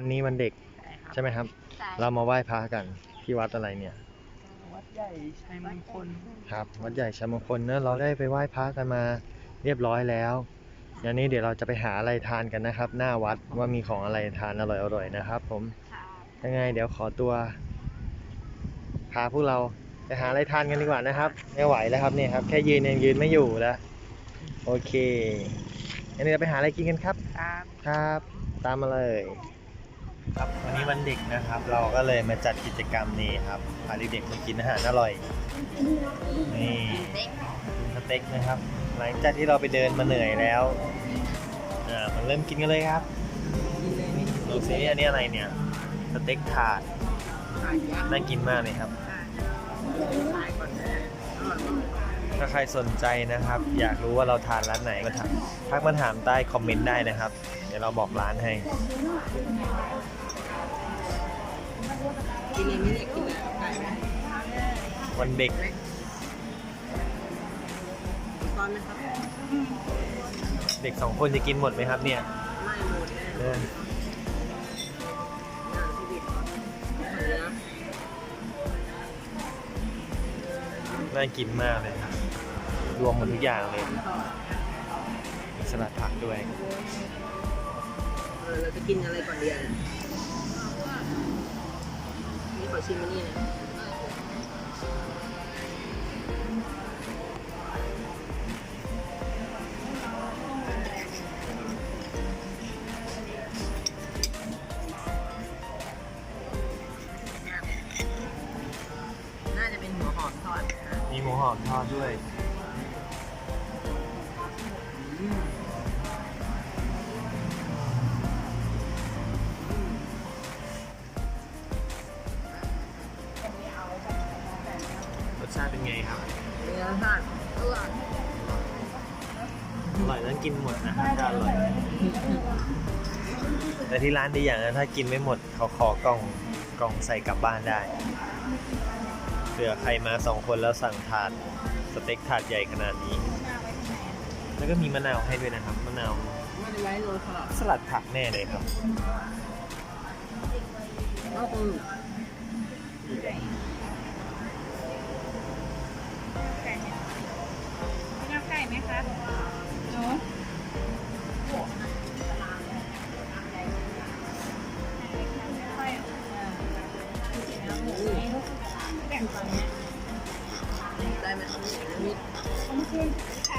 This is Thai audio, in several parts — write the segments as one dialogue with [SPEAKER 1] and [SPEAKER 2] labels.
[SPEAKER 1] วันนี้วันเด็ก
[SPEAKER 2] ใช่ครับ
[SPEAKER 1] ใช่ไหมครับ
[SPEAKER 2] ใช่
[SPEAKER 1] เรามาไหว้พระกันที่วัดอะไรเนี่ย
[SPEAKER 2] วัดใหญ่ชัยมงคล
[SPEAKER 1] ครับ วัดใหญ่ชัยมงคลเนอะเราได้ไปไหว้พระกันมาเรียบร้อยแล้วเดี๋ยวนี้เดี๋ยวเราจะไปหาอะไรทานกันนะครับ หน้าวัดว่ามีของอะไรทานอร่อยๆนะครับ ผม
[SPEAKER 2] ครับ
[SPEAKER 1] ยังไงเดี๋ยวขอตัวพาพวกเราไปหาอะไรทานกันดีกว่านะครับ ไม่ไหวแล้วครับเนี่ยครับ แค่ยืนยังยืนไม่อยู่แล้วโอเคงั้นเดี๋ยวเราไปหาอะไรกินกันครับ
[SPEAKER 2] ครับ
[SPEAKER 1] ครับ ตามมาเลย ครับวันนี้วันเด็กนะครับ เราก็เลยมาจัดกิจกรรมนี้ครับพาเด็กๆมากินอาหารอร่อยนี่สเต็กนะครับ หลังจากที่เราไปเดินมาเหนื่อยแล้วอ่ามันเริ่มกินกันเลยครับดูซิอันนี้อะไรเนี่ยสเต็กถาดน่ากินมากเลยครับ ถ้าใครสนใจนะครับ อยากรู้ว่าเราทานร้านไหนมาถามทักมาถามใต้คอมเมนต์ได้นะครับ เดี๋ยวเราบอกร้านให้
[SPEAKER 2] กินเลยไม่ได้กินแล้วไก่ไหม
[SPEAKER 1] วันเด็ก
[SPEAKER 2] ตอนไหมครับ
[SPEAKER 1] เด็กสองคนจะกินหมดไหมครับเนี่ย
[SPEAKER 2] ไม่หมดแน่
[SPEAKER 1] เออ
[SPEAKER 2] ย่างที่บิดเนื้อ
[SPEAKER 1] น่ากินมากเลยครับรวมหมดทุกอย่างเลย สลัดผักด้วย
[SPEAKER 2] เออเราจะกินอะไรก่อนดีอะนี่ขอชิมอันนี้นะน่าจะเป็นหัวหอมทอดนะ
[SPEAKER 1] มีหมูหอมทอดด้วย
[SPEAKER 2] อทอดอร่อย
[SPEAKER 1] อร่อยต้องกินหมดนะครับถ้าอร่อย แต่ที่ร้านดีอย่างนะถ้ากินไม่หมดเขาขอกล่องกล่องใส่กลับบ้านได้เผื่อใครมาสองคนแล้วสั่งถาดสเต็กถาดใหญ่ขนาดนี้ แล้วก็มีมะนาวให้ด้วยนะครับมะนาว
[SPEAKER 2] ไม่ได้ไว้โรยสลัด
[SPEAKER 1] สลัดผักแน่เลยครับ
[SPEAKER 2] ก็คื
[SPEAKER 3] ไม่เอาไก่ไหมคะหนูค่อยเอาหมูให้ลูกแบ่งก่อนนะ
[SPEAKER 2] ได้ไหมมิด
[SPEAKER 3] ไม่ใช่ไข่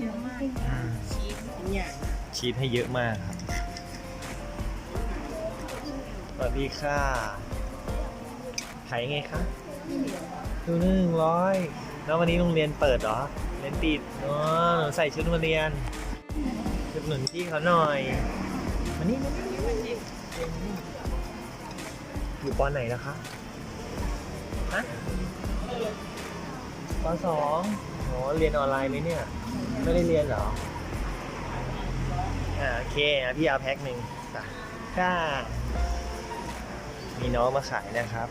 [SPEAKER 3] เยอะมาก
[SPEAKER 2] ชีสเป็นอย่าง
[SPEAKER 1] ชีสให้เยอะมากครับ สวัสดีค่ะขายไงคะตัวหนึ่งร้อยแล้ววันนี้โรงเรียนเปิดเหรอเรียนปิดอ๋อหนูใส่ชุดมาเรียนชุดหนุนพี่เขาหน่อยมานี่มานี่มานี่อยู่ปอไหนนะคะฮะปสองโหเรียนออนไลน์ไหมเนี่ย ไม่ได้เรียนเหรออ่าโอเคพี่เอาแพ็คหนึ่งจ้ะค่ะ มีน้องมาขายนะครับ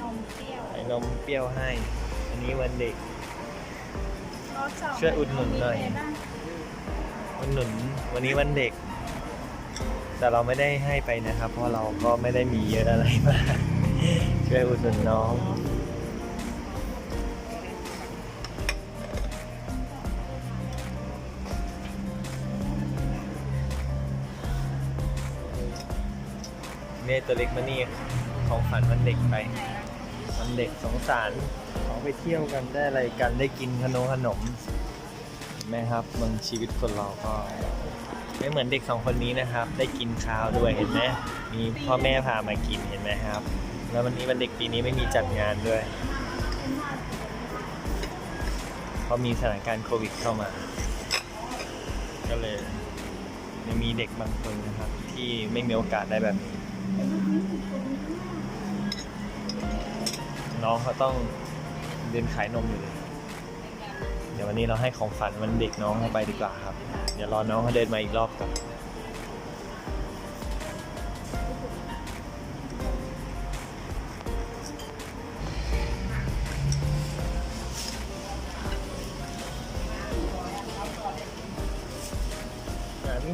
[SPEAKER 3] นมเปรี้ยว
[SPEAKER 1] ขายนมเปรี้ยวให้ อันนี้วันเด็ก
[SPEAKER 3] รสสอง
[SPEAKER 1] ช่วยอุดหนุนหน่อย
[SPEAKER 3] มีะไรบ้าง
[SPEAKER 1] วันหนุนวันนี้วันเด็ก แต่เราไม่ได้ให้ไปนะครับ เพราะเราก็ไม่ได้มีเยอะอะไรมาก ช่วยอุดหนุนน้อง เมยตัวเล็กมานี่ของฝันวันเด็กไปวันเด็กสงสารเขาไปเที่ยวกันได้อะไรกันได้กินขนมขนมเห็นไหมครับบางชีวิตคนเราก็ไม่เหมือนเด็กสองคนนี้นะครับ ได้กินข้าวด้วยเห็นไหมมีพ่อแม่พามากินเห็นไหมครับ แล้ววันนี้วันเด็กปีนี้ไม่มีจัดงานด้วยเพราะมีสถานการณ์โควิดเข้ามา ก็เลยยังมีเด็กบางคนนะครับ ที่ไม่มีโอกาสได้แบบนี้ น้องเขาต้องเดินขายนมอยู่เลย เดี๋ยววันนี้เราให้ของขวัญมันเด็กน้องเขาไปดีกว่าครับ เดี๋ยวรอน้องเขาเดินมาอีกรอบก่อน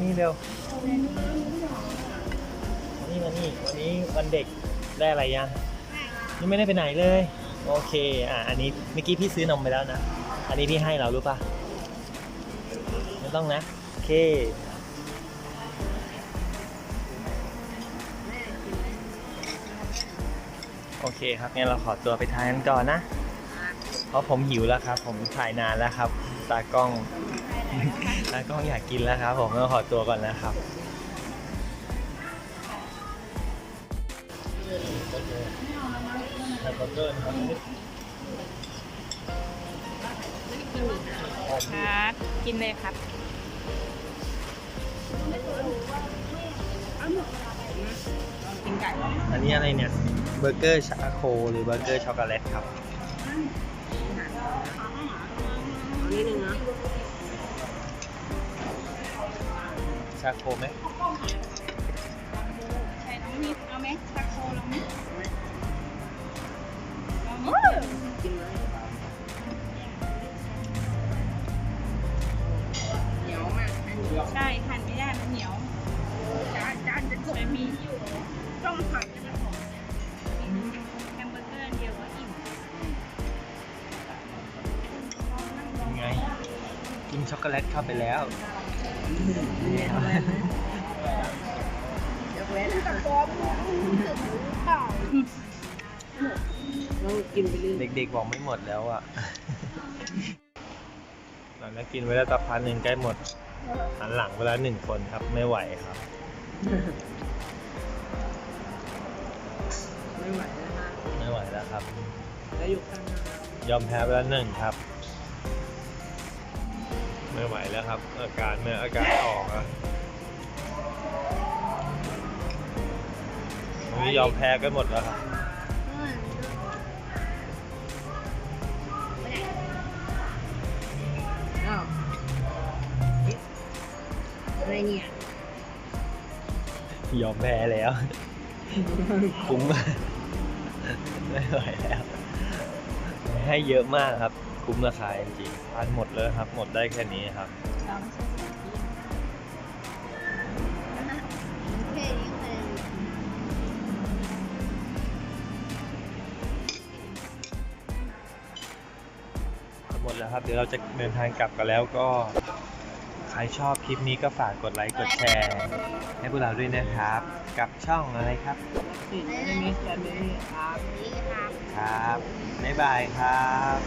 [SPEAKER 1] นี่เร็ว นี่วันนี้วันเด็กได้อะไรยังนี่ไม่ได้ไปไหนเลย โอเคอะอันนี้เมื่อกี้พี่ซื้อนมไปแล้วนะ อันนี้พี่ให้เรารู้ปะไม่ต้องนะ โอเคโอเคครับงั้นเราขอตัวไปทานกันก่อนนะ เพราะผมหิวแล้วครับ ผมถ่ายนานแล้วครับ ตากล้อง ตากล้องอยากกินแล้วครับ ผมต้องขอตัวก่อนนะครับ อร์เกอร์นะครับ
[SPEAKER 3] ครับ กินเลยครับ
[SPEAKER 2] กินไก่เหรอ
[SPEAKER 1] อันนี้อะไรเนี่ยเบอร์เกอร์ชาโคหรือเบอร์เกอร์ช็อกโกแลตครับ
[SPEAKER 2] เอานิดนึงนะ
[SPEAKER 1] ชาโคไหม
[SPEAKER 3] ใส่น้องมีเอาไหมตาโคลองไหม
[SPEAKER 1] กินช็อกโกแลตเข้าไปแล้ว
[SPEAKER 2] เนี่ยทำอะไรนะยกเว้นอะต้องกินไปเรื่อย
[SPEAKER 1] เด็กๆบอกไม่หมดแล้วอะ หลังจากกินไปแล้วสักพักหนึ่งใกล้หมด หันหลังเวลาหนึ่งคนครับไม่ไหวครับ
[SPEAKER 2] ไม่ไหวแล้วฮะ
[SPEAKER 1] ไม่ไหวแล้วครับ
[SPEAKER 2] แล้วอยู่ข้างหน้าย
[SPEAKER 1] อมแพ้ไปแล้วหนึ่งครับ ไม่ไหวแล้วครับ อาการเมื่ออาการออกอะวันนี้ยอมแพ้กันหมดแล้วครับ
[SPEAKER 2] อ้าวเอ๊ะอะไรเนี่ย
[SPEAKER 1] ยอมแพ้แล้ว คุ้มมากไม่ไหวแล้ว ให้เยอะมากครับ คุ้มราคาจริงๆทานหมดเลยครับ หมดได้แค่นี้ครับ
[SPEAKER 3] เราไม่ใช่สีที่
[SPEAKER 1] หมดแล้วครับ เดี๋ยวเราจะเดินทางกลับกันแล้วก็ ใครชอบคลิปนี้ก็ฝากกดไลค์กดแชร์ ให้พวกเราด้วยนะครับ กับช่องอะไรครับ
[SPEAKER 2] สิ่งที่มีแต่ไม่มีครับ
[SPEAKER 1] ครับ บ๊ายบายครับ